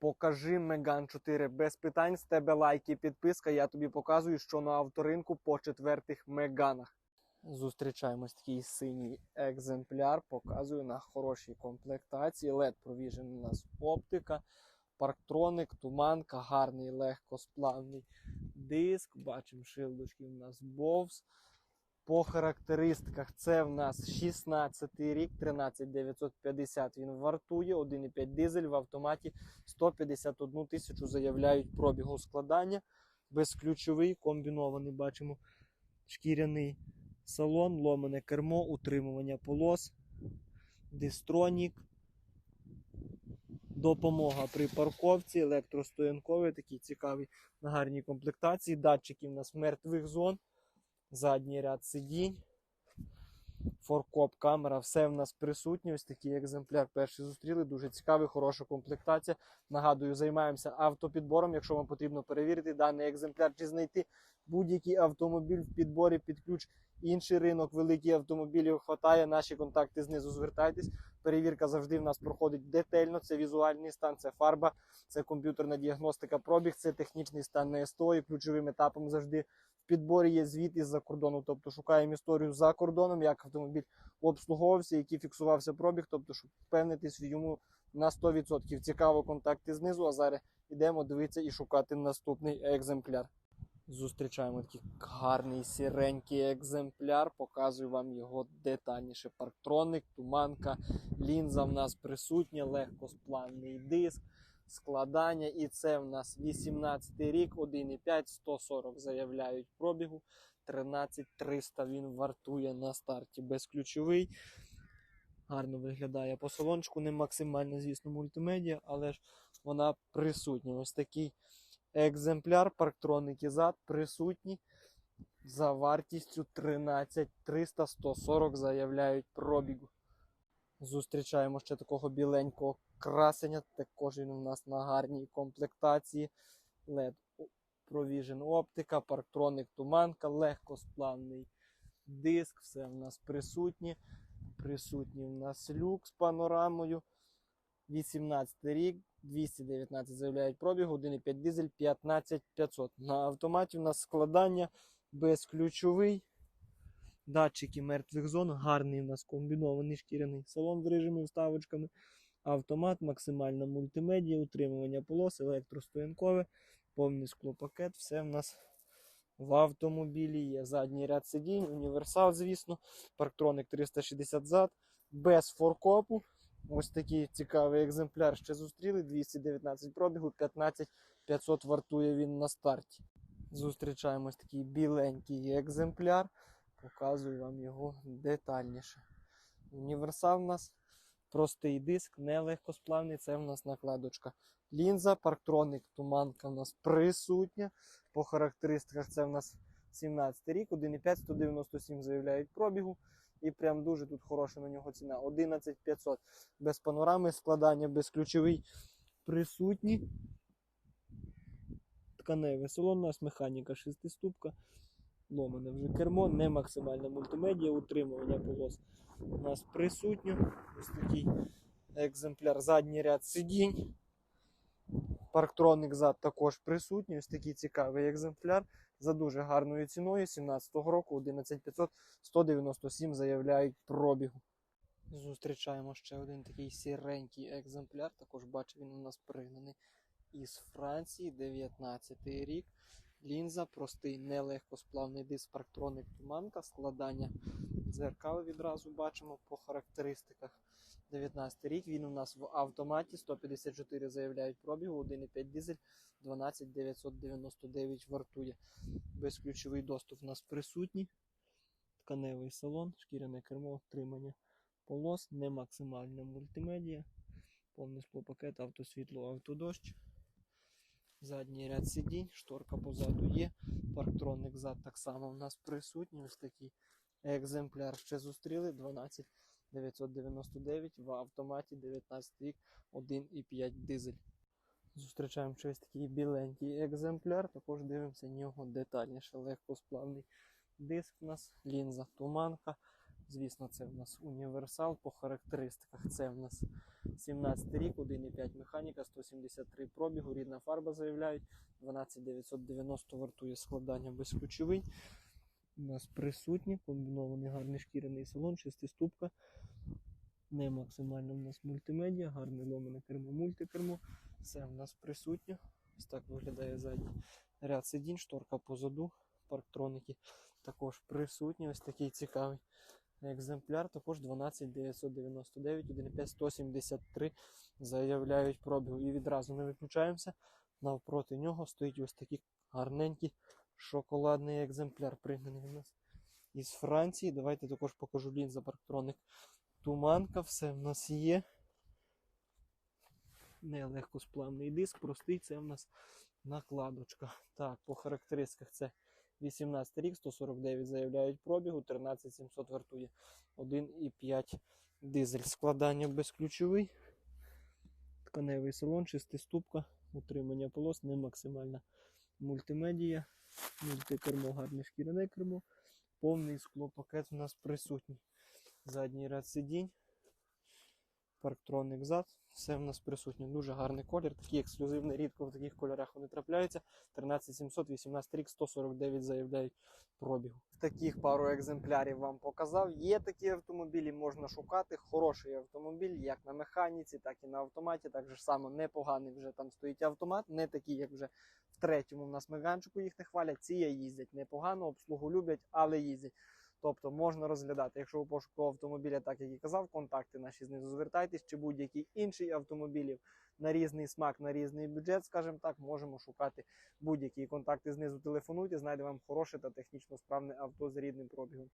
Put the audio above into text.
Покажи Меган 4 без питань. З тебе лайки, підписка. Я тобі показую, що на авторинку по четвертих Меганах. Зустрічаємось такий синій екземпляр. Показую на хорошій комплектації. LED Provision у нас оптика, парктроник, туманка, гарний легкосплавний диск. Бачимо шилдочки у нас Bose. По характеристиках це в нас 16 рік, 13950 він вартує, 1,5 дизель в автоматі 151 тисячу заявляють пробігу складання. Безключовий, комбінований, бачимо шкіряний салон, ломане кермо, утримування полос, дистронік, допомога при парковці, електростоянковий, такий цікавий на гарній комплектації. Датчики в нас мертвих зон задній ряд сидінь, форкоп, камера, все в нас присутнє. Ось такий екземпляр перший зустріли. Дуже цікавий, хороша комплектація. Нагадую, займаємося автопідбором. Якщо вам потрібно перевірити даний екземпляр чи знайти будь-який автомобіль в підборі під ключ. Інший ринок, великі автомобілів хватає. Наші контакти знизу звертайтесь. Перевірка завжди в нас проходить детально. Це візуальний стан, це фарба, це комп'ютерна діагностика пробіг, це технічний стан на СТО. І ключовим етапом завжди підборі є звіт із-за кордону. Тобто шукаємо історію за кордоном, як автомобіль обслуговувався, який фіксувався пробіг, тобто, щоб впевнитись в йому на 100%. Цікаво контакти знизу. А зараз йдемо дивитися і шукати наступний екземпляр. Зустрічаємо такий гарний сіренький екземпляр. Показую вам його детальніше. Парктроник, туманка, лінза в нас присутня, легкосплавний диск, складання. І це в нас 18 рік, 1,5, 140 заявляють пробігу. 13300 він вартує на старті безключовий. Гарно виглядає по салончику, не максимально, звісно, мультимедіа, але ж вона присутня. Ось такий екземпляр, парктроники зад присутні. За вартістю 13 300 140 заявляють пробігу. Зустрічаємо ще такого біленького красення. Також він у нас на гарній комплектації. LED Provision оптика, парктроник туманка, легкосплавний диск, все в нас присутнє. Присутній у нас люк з панорамою. 18 рік, 219 заявляють пробіг, 1,5 дизель, 15500. На автоматі у нас складання безключовий. Датчики мертвих зон, гарний у нас комбінований шкіряний салон з режимі вставочками. Автомат, максимальна мультимедія, утримування полос, електростоянкове, повний склопакет. Все в нас в автомобілі є. Задній ряд сидінь, універсал, звісно, парктроник 360 зад, без форкопу. Ось такий цікавий екземпляр ще зустріли. 219 пробігу, 15 500 вартує він на старті. Зустрічаємо ось такий біленький екземпляр. Показую вам його детальніше. Універсал у нас простий диск, не легкосплавний. Це в нас накладочка. Лінза, парктроник, туманка у нас присутня. По характеристиках це в нас 17 рік, 1,5, 197 заявляють пробігу. І прям дуже тут хороша на нього ціна. 11500 без панорами, складання безключовий присутні. Тканевий салон, у нас механіка шестиступка. Ломане вже кермо, не максимальна мультимедіа, утримування полос у нас присутньо. Ось такий екземпляр, задній ряд сидінь. Парктроник зад також присутній. Ось такий цікавий екземпляр за дуже гарною ціною. 17-го року 11500 197 заявляють пробігу. Зустрічаємо ще один такий сіренький екземпляр. Також бачу, він у нас пригнаний із Франції, 19 рік. Лінза, простий, нелегкосплавний диск, парктроник туманка, складання дзеркал відразу бачимо по характеристиках. 19 рік. Він у нас в автоматі 154 заявляють пробігу, 1,5 дизель, 12999 вартує. Безключовий доступ у нас присутній. Тканевий салон, шкіряне кермо, отримання полос, не максимальна мультимедіа, повний склопакет, автосвітло, автодощ. Задній ряд сидінь, шторка позаду є. Парктроник зад так само у нас присутній. Ось такий екземпляр ще зустріли. 12 999 в автоматі 19 рік 1,5 дизель. Зустрічаємо щось такий біленький екземпляр. Також дивимося нього детальніше. Легкосплавний диск у нас, лінза туманка, Звісно, це в нас універсал по характеристиках. Це в нас 17 рік, 1,5 механіка, 173 пробігу, рідна фарба заявляють. 12990 вартує складання без безключовий. У нас присутні комбінований гарний шкіряний салон, шестиступка. Не максимально в нас мультимедіа, гарне ломане кермо, мультикермо. Все в нас присутнє. Ось так виглядає задній ряд сидінь, шторка позаду, парктроники також присутні. Ось такий цікавий екземпляр. Також 12999, 1,5 173 заявляють пробігу. І відразу не виключаємося. Навпроти нього стоїть ось такий гарненький шоколадний екземпляр, пригнаний у нас із Франції. Давайте також покажу лінза парктроник. Туманка, все в нас є. Не легкосплавний диск, простий, це в нас накладочка. Так, по характеристиках це 18 рік, 149 заявляють пробігу, 13700 вартує 1,5 дизель. Складання безключовий. Тканевий салон, шестиступка, утримання полос, не максимальна мультимедія, мультикермо, гарне шкіряне кермо, повний склопакет у нас присутній. Задній ряд сидінь, парктроник зад, все в нас присутнє. Дуже гарний колір, такий ексклюзивний, рідко в таких кольорах вони трапляються. 13700, 18 рік, 149 заявляють пробігу. Таких пару екземплярів вам показав. Є такі автомобілі, можна шукати. Хороший автомобіль, як на механіці, так і на автоматі. Так же само непоганий вже там стоїть автомат, не такий, як вже в третьому в нас меганчику їх не хвалять. Ці їздять непогано, обслугу люблять, але їздять. Тобто можна розглядати, якщо у пошуку автомобіля, так як і казав, контакти наші знизу звертайтесь, чи будь-які інший автомобілів на різний смак, на різний бюджет, скажімо так, можемо шукати будь-які контакти знизу. Телефонуйте, знайде вам хороше та технічно справне авто з рідним пробігом.